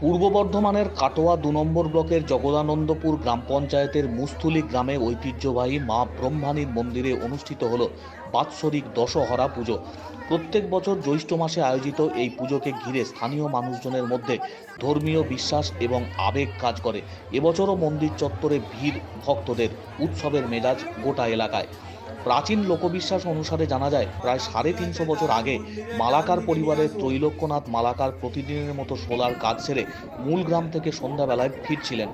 পূর্ব বর্ধমানের কাটোয়া দু নম্বর ব্লকের জগদানন্দপুর গ্রাম পঞ্চায়েতের মুস্তুলি গ্রামে ঐতিহ্যবাহী মা ব্রহ্মাণীর মন্দিরে অনুষ্ঠিত হল বাৎসরিক দশহরা পুজো। প্রত্যেক বছর জ্যৈষ্ঠ মাসে আয়োজিত এই পুজোকে ঘিরে স্থানীয় মানুষজনের মধ্যে ধর্মীয় বিশ্বাস এবং আবেগ কাজ করে। এবছরও মন্দির চত্বরে ভিড় ভক্তদের। উৎসবের মেজাজ গোটা এলাকায়। প্রাচীন লোকবিশ্বাস অনুসারে জানা যায়, প্রায় সাড়ে তিনশো বছর আগে মালাকার পরিবারের ত্রৈলোক্যনাথ মালাকার প্রতিদিনের মতো সোলার কাজ সেরে মূল গ্রাম থেকে সন্ধ্যাবেলায় ফিরছিলেন।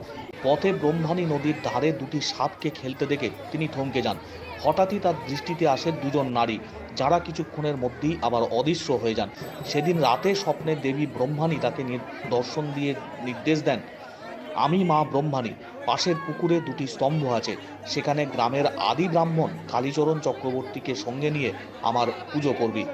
পথে ব্রহ্মাণী নদীর ধারে দুটি সাপকে খেলতে দেখে তিনি থমকে যান। হঠাৎই তার দৃষ্টিতে আসে দুজন নারী, যারা কিছুক্ষণের মধ্যেই আবার অদৃশ্য হয়ে যান। সেদিন রাতে স্বপ্নে দেবী ব্রহ্মাণী তাকে দর্শন দিয়ে নির্দেশ দেন আমি মা ব্রহ্মাণী। পাশের পুকুরে দুটি স্তম্ভ আছে। সেখানে গ্রামের আদি ব্রাহ্মণ কালীচরণ চক্রবর্তীকে সঙ্গে নিয়ে আমার পুজো করবি।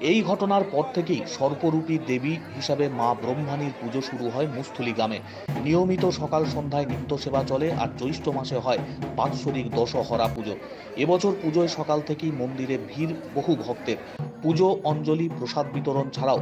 এই ঘটনার পর থেকেই সর্পরূপী দেবী হিসাবে মা ব্রহ্মাণীর পুজো শুরু হয় মুস্থলি গ্রামে। নিয়মিত সকাল সন্ধ্যায় নিত্য সেবা চলে আর জ্যৈষ্ঠ মাসে হয় বাৎসরিক দশহরা পুজো। এবছর পুজোয় সকাল থেকেই মন্দিরে ভিড় বহু ভক্তের। পুজো, অঞ্জলি, প্রসাদ বিতরণ ছাড়াও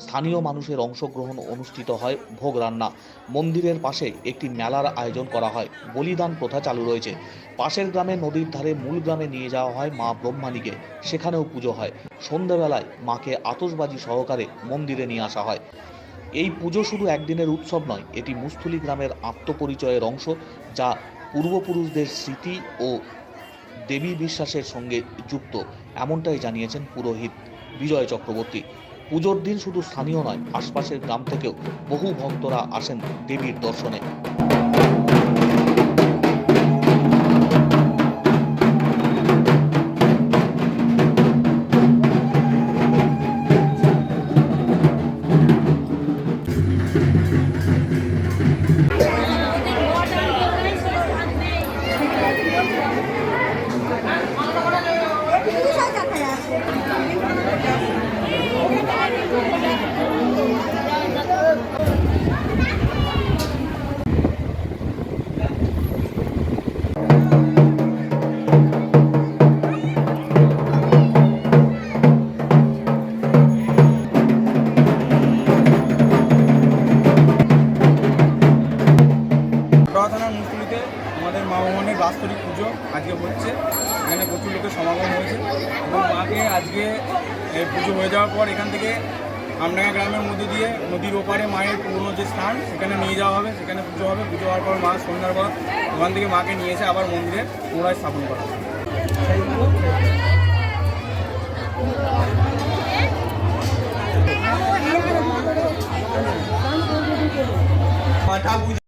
স্থানীয় মানুষের অংশগ্রহণ অনুষ্ঠিত হয় ভোগ রান্না। মন্দিরের পাশে একটি মেলার আয়োজন করা হয়। বলিদান প্রথা চালু রয়েছে। পাশের গ্রামে নদীর ধারে মূল গ্রামে নিয়ে যাওয়া হয় মা ব্রহ্মাণীকে। সেখানেও পুজো হয়। সন্ধ্যাবেলায় মাকে আতশবাজি সহকারে মন্দিরে নিয়ে আসা হয়। এই পুজো শুধু একদিনের উৎসব নয়, এটি মুস্থুলি গ্রামের আত্মপরিচয়ের অংশ, যা পূর্বপুরুষদের স্মৃতি ও দেবী বিশ্বাসের সঙ্গে যুক্ত, এমনটাই জানিয়েছেন পুরোহিত বিজয় চক্রবর্তী। পুজোর দিন শুধু স্থানীয় নয় আশপাশের গ্রাম থেকেও বহু ভক্তরা আসেন দেবীর দর্শনে। মা ভবনের বাস্তরিক পুজো আজকে হচ্ছে। এখানে প্রচুর লোকের সমাগম হয়েছে। এবং মাকে আজকে এই পুজো হয়ে যাওয়ার পর এখান থেকে আমডাঙ্গা গ্রামের মধ্যে দিয়ে নদীর ওপারে মায়ের পুরনো যে স্থান, সেখানে নিয়ে যাওয়া হবে, সেখানে পুজো হবে। পুজো হওয়ার পর মা সন্ধ্যার পর ওখান থেকে মাকে নিয়ে এসে আবার মন্দিরে পুনরায় স্থাপন করা হবে। মাথা পুজো